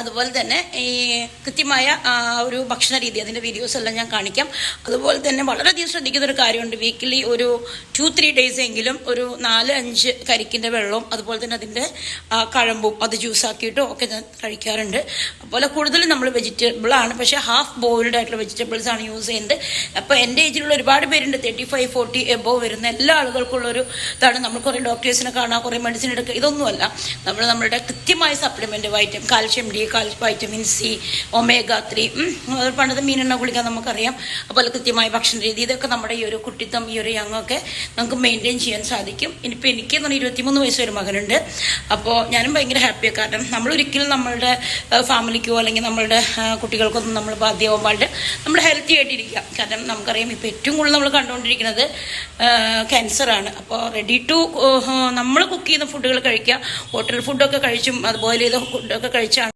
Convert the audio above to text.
അതുപോലെ തന്നെ ഈ കൃത്യമായ ഒരു ഭക്ഷണ രീതി അതിന്റെ വീഡിയോസ് എല്ലാം ഞാൻ കാണിക്കാം. അതുപോലെ തന്നെ വളരെയധികം ശ്രദ്ധിക്കുന്ന ഒരു കാര്യമുണ്ട്. വീക്കിലി ഒരു ടു ത്രീ ഡേയ്സ് എങ്കിലും ഒരു നാല് അഞ്ച് കരിക്കിന്റെ വെള്ളവും അതുപോലെ തന്നെ അതിന്റെ കഴമ്പും അത് ജ്യൂസാക്കിയിട്ടും ഒക്കെ ഞാൻ കഴിക്കാറുണ്ട്. അതുപോലെ കൂടുതലും നമ്മൾ വെജിറ്റബിളാണ് പക്ഷേ ഹാഫ് ബോയിൽഡ് ആയിട്ടുള്ള വെജിറ്റബിൾസ് ആണ് യൂസ് ചെയ്യുന്നത്. അപ്പോൾ എന്റെ ഏജിലുള്ള ഒരുപാട് പേരുണ്ട്. തേർട്ടി ഫൈവ് ഫോർട്ടി എബോ വരുന്ന എല്ലാ ആളുകൾക്കുള്ളൊരു ഇതാണ്. നമ്മൾ കുറേ ഡോക്ടേഴ്സിനെ കാണാം കുറേ മെഡിസിൻ എടുക്കുക. ഇതൊന്നുമല്ല. നമ്മൾ നമ്മളുടെ കൃത്യമായ supplement vitamin calcium D vitamin C omega three പണ്ടത്തെ മീനെണ്ണ കുളിക്കാൻ നമുക്കറിയാം. അതുപോലെ കൃത്യമായ ഭക്ഷണ രീതി. ഇതൊക്കെ നമ്മുടെ ഈ ഒരു കുട്ടിത്തം ഈ ഒരു യങ്ങൊക്കെ നമുക്ക് മെയിന്റെയിൻ ചെയ്യാൻ സാധിക്കും. ഇനിയിപ്പോൾ എനിക്ക് എന്ന് പറഞ്ഞാൽ ഇരുപത്തിമൂന്ന് വയസ്സ് ഒരു മകനുണ്ട്. അപ്പോൾ ഞാനും ഭയങ്കര ഹാപ്പിയാണ് കാരണം നമ്മൾ ഒരിക്കലും നമ്മളുടെ ഫാമിലിക്കോ അല്ലെങ്കിൽ നമ്മളുടെ കുട്ടികൾക്കൊന്നും നമ്മൾ ബാധ്യമാവാൻ പാടില്ല. നമ്മൾ ഹെൽത്തി ആയിട്ടിരിക്കുക. കാരണം നമുക്കറിയാം ഇപ്പോൾ ഏറ്റവും കൂടുതൽ നമ്മൾ കണ്ടുകൊണ്ടിരിക്കുന്നത് ക്യാൻസറാണ് അപ്പോൾ റെഡി ടു നമ്മൾ കുക്ക് ചെയ്യുന്ന ഫുഡുകൾ കഴിക്കുക. ഹോട്ടൽ ഫുഡൊക്കെ കഴിച്ചും അതുപോലെ ചെയ്ത ഫുഡൊക്കെ കഴിച്ചാണ്